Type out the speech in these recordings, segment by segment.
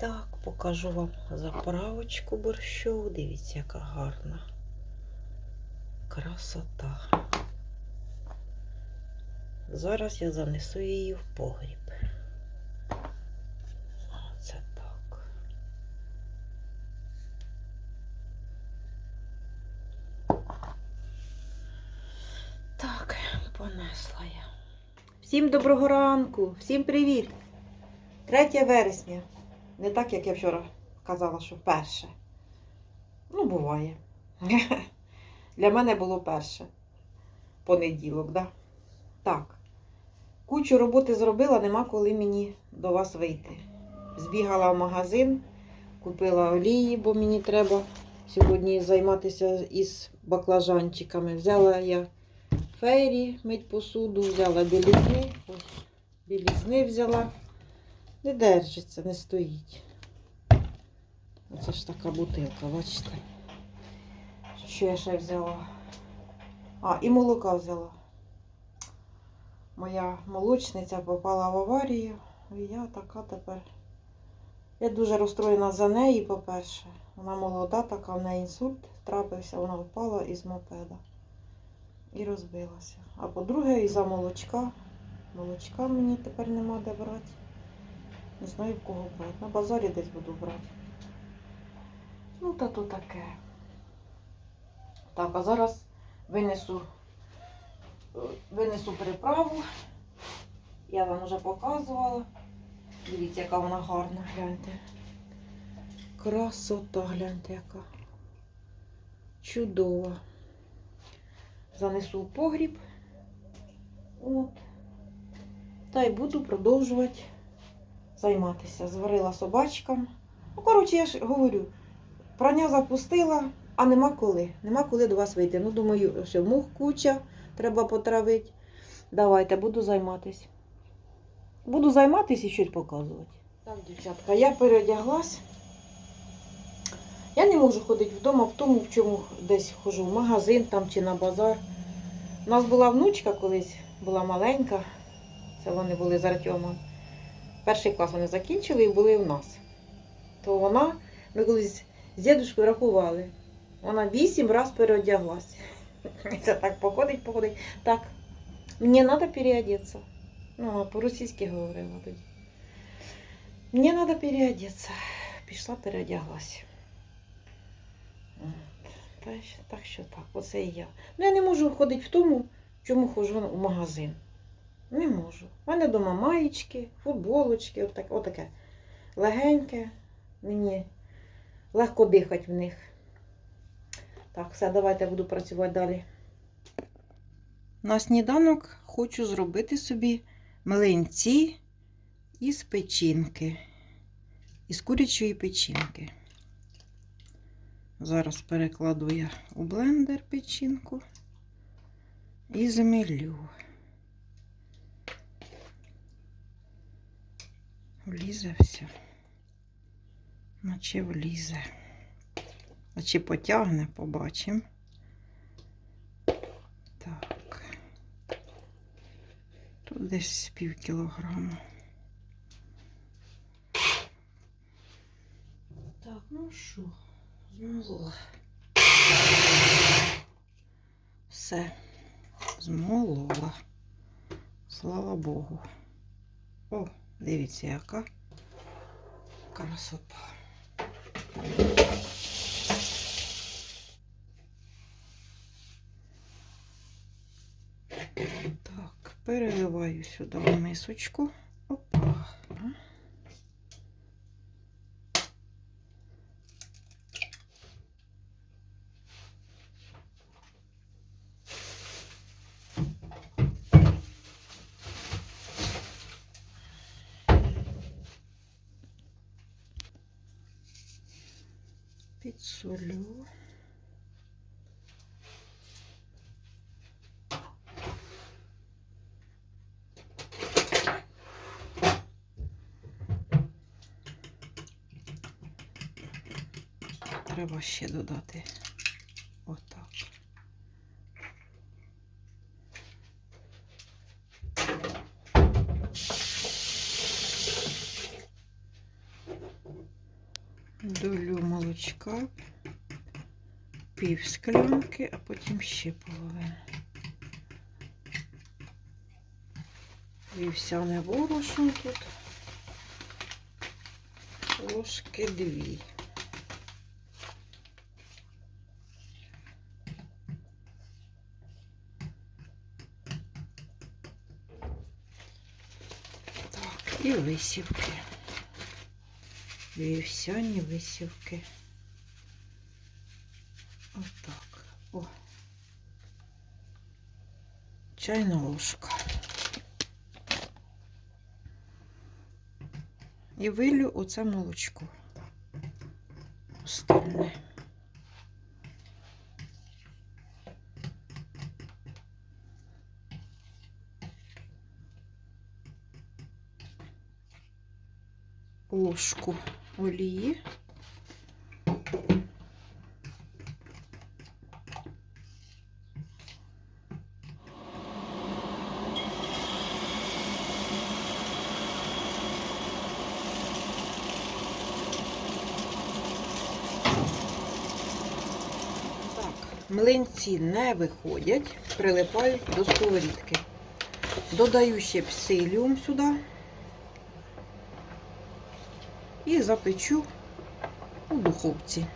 Так, покажу вам заправочку борщову. Дивіться, яка гарна. Красота. Зараз я занесу її в погріб. Оце так. Так, понесла я. Всім доброго ранку, всім привіт! 3 вересня. Не так, як я вчора казала, що перше. Ну, буває. Для мене було перше. Понеділок, да? Так. Кучу роботи зробила, нема коли мені до вас вийти. Збігала в магазин, купила олії, бо мені треба сьогодні займатися із баклажанчиками. Взяла я фейрі мить посуду, взяла білізни. Білізни взяла. Не держиться, не стоїть. Оце ж така бутилка, бачите. Що я ще взяла? А, і молока взяла. Моя молочниця попала в аварію. І я така тепер. Я дуже розстроєна за неї, по-перше. Вона молода, така, в неї інсульт трапився, вона впала із мопеда і розбилася. А по-друге, із-за молочка. Молочка мені тепер нема де брати. Не знаю в кого брати. На базарі десь буду брати. Ну, та то таке. Так, а зараз винесу, е, винесу приправу. Я вам вже показувала. Дивіться, яка вона гарна, гляньте. Красота, гляньте, яка. Чудова. Занесу в погріб. От. Та й буду продовжувати займатися. Зварила собачкам. Ну, коротше, я ж говорю, прання запустила, а нема коли. Нема коли до вас вийти. Ну, думаю, все, мух куча, треба потравити. Давайте, буду займатися. Буду займатися і щось показувати. Так, дівчатка, я переодяглась. Я не можу ходити вдома в тому, в чому десь хожу, в магазин там чи на базар. У нас була внучка колись, була маленька. Це вони були з Артемом. Перший клас вони закінчили і були в нас. То вона, ми колись з дідушкою рахували. Вона вісім разів переодяглась. Це так походить, походить. Так, мені треба переодеться. Ну, по-російськи говорила тоді. Мені треба переодеться. Пішла, ж- Так що так, оце і я. Ну я не можу ходити в тому, чому ходжу в магазин. Не можу. У мене вдома маєчки, футболочки, отак, отаке. Легеньке. Мені легко дихати в них. Так, все, давайте я буду працювати далі. На сніданок хочу зробити собі млинці із печінки. Із курячої печінки. Зараз перекладу я у блендер печінку і замілю. Влізе все. Наче влізе. А чи потягне, побачимо. Так. Тут десь пів кілограма. Так, ну що, змолола. Все, змолола. Слава Богу. О, дивіться, яка красота. Так, переливаю сюди в мисочку. Підсолю. Треба ще додати отак. Долю молочка, пів склянки, а потім ще половину. Вівсяне борошно тут. Ложки дві. Так, і висівки. Вівсяні висівки. Отак. О. Чайна ложка. І вилю оце молочко. Остальне. Ложку Олії. Млинці не виходять, прилипають до сковорідки. Додаю ще псиліум сюди і запечу у духовці.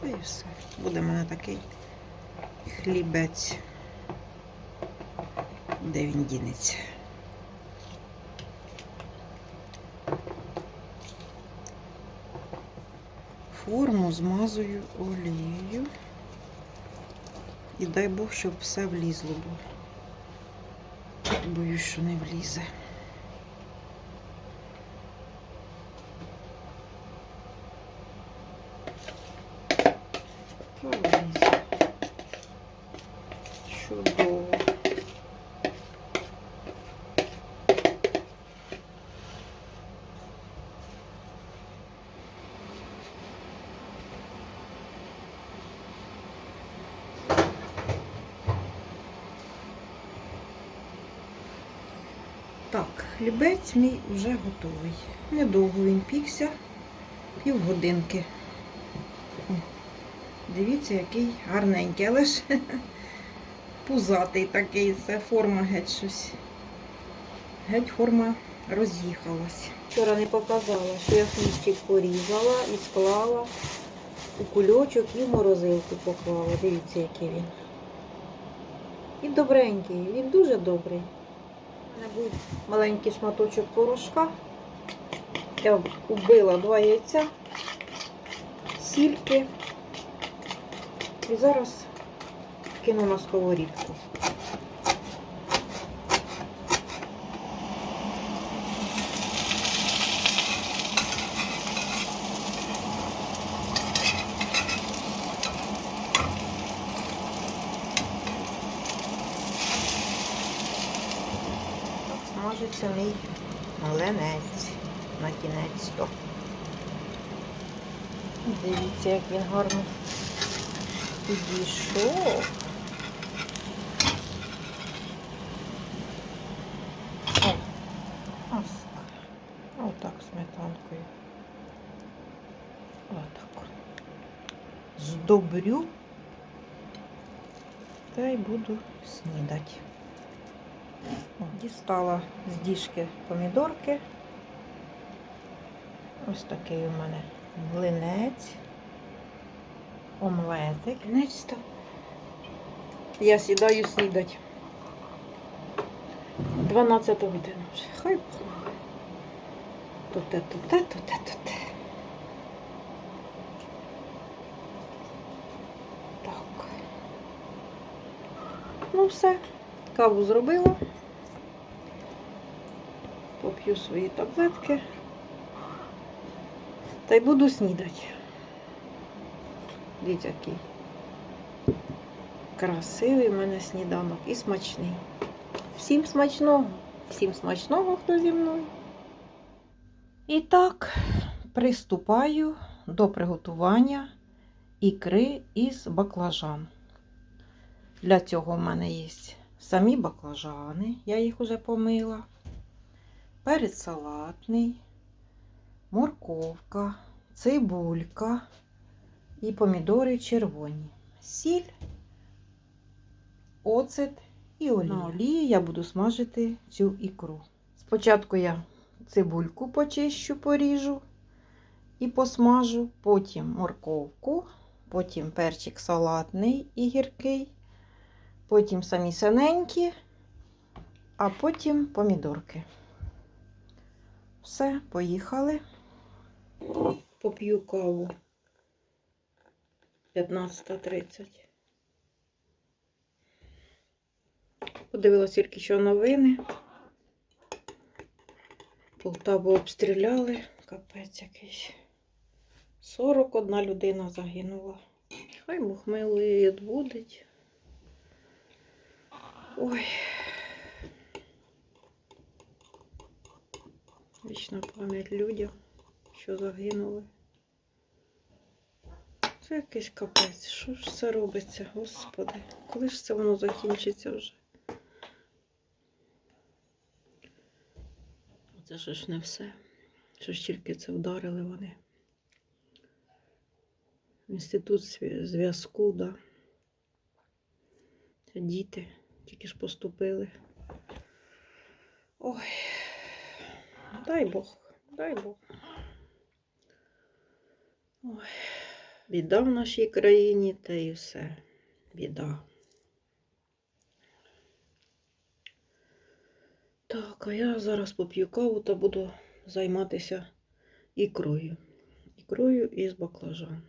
Та і все. Буде в мене такий хлібець. Де він дінеться? Форму змазую олією. І дай Бог, щоб все влізло, бо боюсь, що не влізе. Та. Чудово. Так, хлібець мій вже готовий. Недовго він пікся, півгодинки. Дивіться, який гарненький, але ж пузатий такий, це форма геть щось. Геть форма роз'їхалась. Вчора не показала, що я хлібчик порізала і склала у кульочок і в морозилку поклала. Дивіться, який він. І добренький, він дуже добрий. У мене був маленький шматочок порошка. Я вбила два яйця, сільки. І зараз кину на сковорідку. Смажиться мій млинець на кінець то. Дивіться, як він гарно підійшов. О, ось так. Отак сметанкою. Отак. Здобрю. Та й буду снідати. Дістала з діжки помідорки. Ось такий у мене млинець, омлетик. Кінець-то я сідаю снідати. 12 година вже. Хай Бог. Тут те, тут те, тут те. Так. Ну все, каву зробила. Поп'ю свої таблетки. Та й буду снідати. Дивіться, який красивий в мене сніданок і смачний. Всім смачного, всім смачного, хто зі мною. І так, приступаю до приготування ікри із баклажан. Для цього в мене є самі баклажани, я їх уже помила, перець салатний, морковка, цибулька і помідори червоні. Сіль, оцет і олія. На олії я буду смажити цю ікру. Спочатку я цибульку почищу, поріжу і посмажу, потім морковку, потім перчик салатний і гіркий, потім самі синенькі, а потім помідорки. Все, поїхали. Поп'ю каву. 15.30. Подивилася тільки що новини. Полтаву обстріляли. Капець якийсь. 41 людина загинула. Хай і відбудить. Ой. Вічна пам'ять людям, що загинули. Це якийсь капець. Що ж це робиться, господи? Коли ж це воно закінчиться вже? Це ж не все. Що ж тільки це вдарили вони. Інститут зв'язку, да. Це діти тільки ж поступили. Ой, дай Бог, дай Бог. Ой, біда в нашій країні, та і все. Біда. Так, а я зараз поп'ю каву та буду займатися ікрою. Ікрою із баклажан.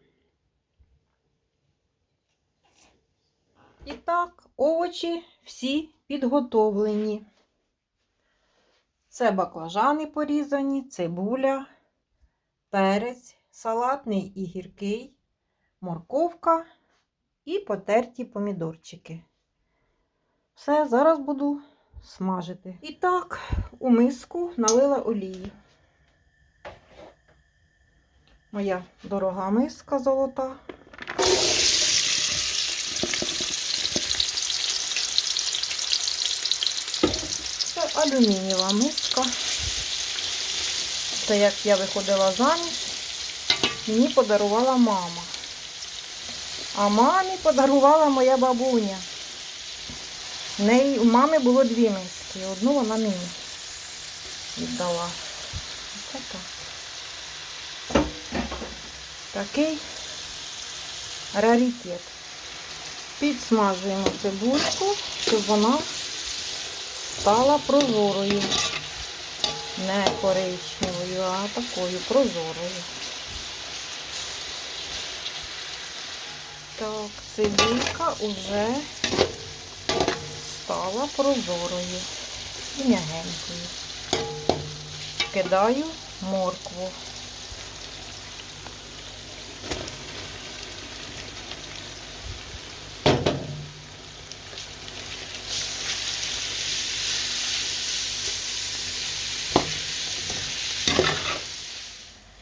І так, овочі всі підготовлені. Це баклажани порізані, цибуля, перець, салатний і гіркий, морковка і потерті помідорчики. Все, зараз буду смажити. І так, у миску налила олії. Моя дорога миска золота. Це алюмінієва миска. Це як я виходила заміж, мені подарувала мама. А мамі подарувала моя бабуня. В неї у мами було дві миски. Одну вона мені віддала. Оце так. Такий раритет. Підсмажуємо цибульку, щоб вона стала прозорою. Не коричневою, а такою прозорою. Так, цибулька уже стала прозорою і м'ягенькою. Кидаю моркву.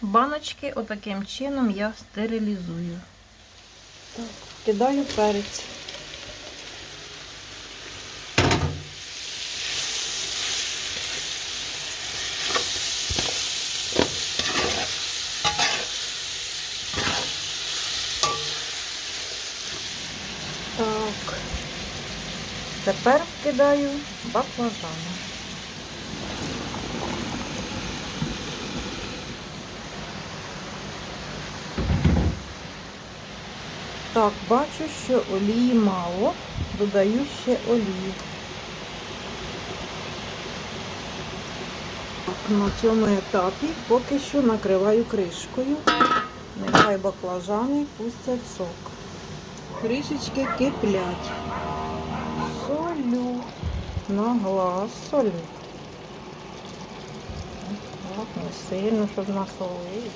Баночки отаким чином я стерилізую. Так, кидаю перець. Так. Тепер кидаю баклажани. Так, бачу, що олії мало. Додаю ще олії. На цьому етапі поки що накриваю кришкою. Нехай баклажани пустять сок. Кришечки киплять. Солю. На глаз солю. Так, не сильно, щоб насолити.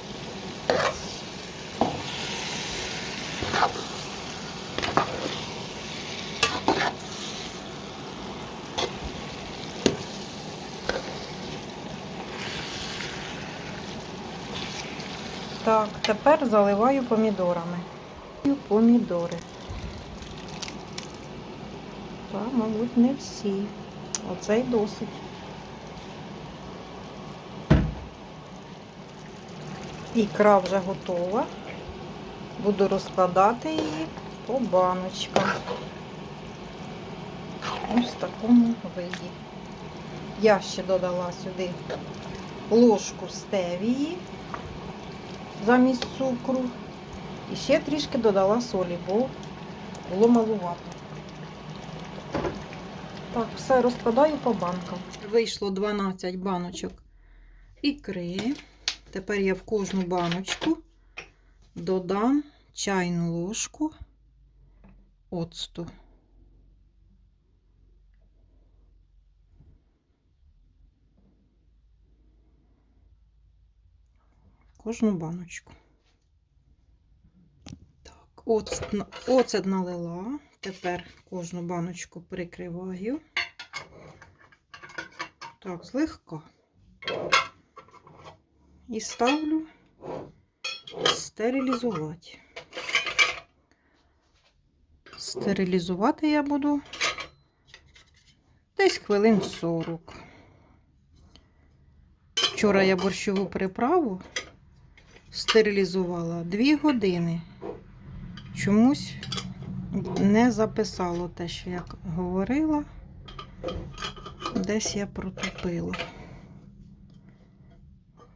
Так, тепер заливаю помідорами. Помідори. Та, мабуть, не всі. Оцей досить. Ікра вже готова. Буду розкладати її по баночкам. Ось в такому виді. Я ще додала сюди ложку стевії замість цукру. І ще трішки додала солі, бо було малувато. Так, все розкладаю по банкам. Вийшло 12 баночок ікри. Тепер я в кожну баночку додам чайну ложку оцту. Кожну баночку. Так, оцет, на- оцет налила. Тепер кожну баночку прикриваю. Так, злегка. І ставлю стерилізувати. Стерилізувати я буду десь хвилин 40. Вчора я борщову приправу стерилізувала 2 години. Чомусь не записало те, що я говорила. Десь я протупила.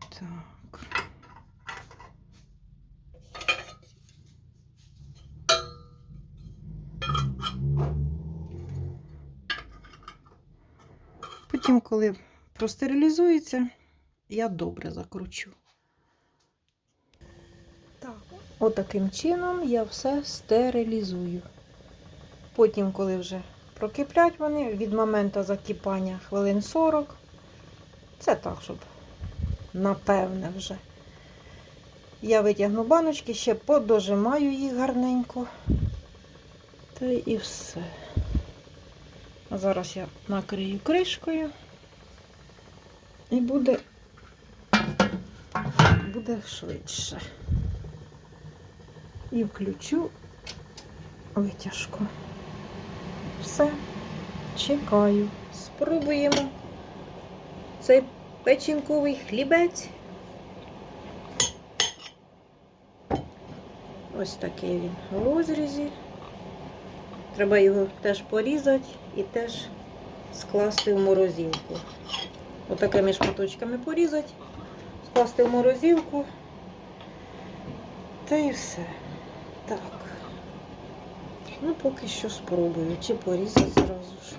Так. Потім, коли простерилізується, я добре закручу. Так, отаким чином я все стерилізую. Потім, коли вже прокиплять вони від моменту закипання хвилин 40, це так, щоб напевне вже. Я витягну баночки, ще подожимаю їх гарненько. Та і все. А зараз я накрию кришкою. І буде, буде швидше. І включу витяжку. Все, чекаю. Спробуємо цей печінковий хлібець. Ось такий він в розрізі. Треба його теж порізати і теж скласти в морозилку. Отакими шматочками порізати, скласти в морозилку. Та і все. Так. Ну, поки що спробую. Чи порізати зразу ж.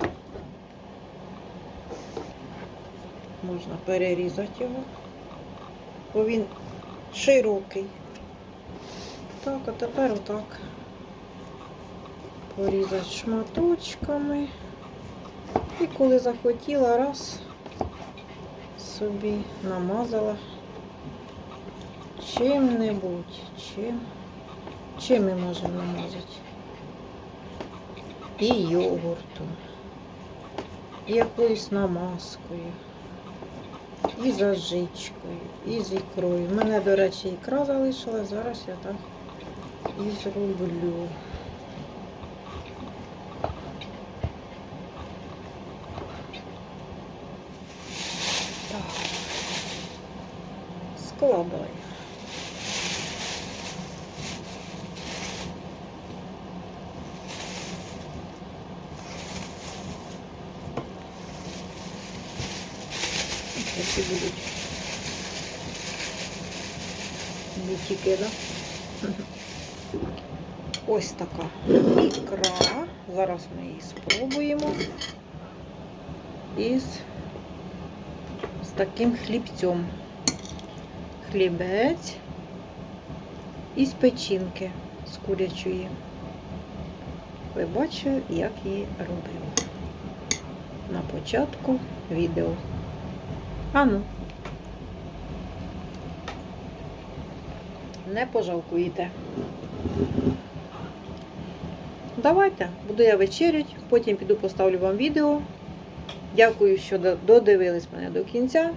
Можна перерізати його, бо він широкий. Так, а тепер отак. Порізати шматочками. І коли захотіла, раз собі намазала чим-небудь. Чим. Чим ми можемо намазати? І йогуртом, і якоюсь намазкою, і зажичкою, і з ікрою. У мене, до речі, ікра залишилась, зараз я так і зроблю. Так. Складаю. Які будуть? Ось така ікра. Зараз ми її спробуємо. Із з таким хлібцем. Хлібець із печінки з курячої. Ви бачили, як її робила. На початку відео. Ану. Не пожалкуєте. Давайте, буду я вечерять, потім піду поставлю вам відео. Дякую, що додивились мене до кінця,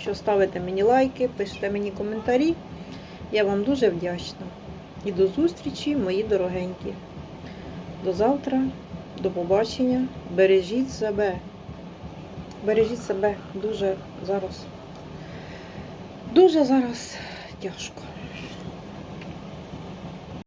що ставите мені лайки, пишете мені коментарі. Я вам дуже вдячна. І до зустрічі, мої дорогенькі. До завтра, до побачення. Бережіть себе. Бережіть себе дуже зараз. Дуже зараз тяжко.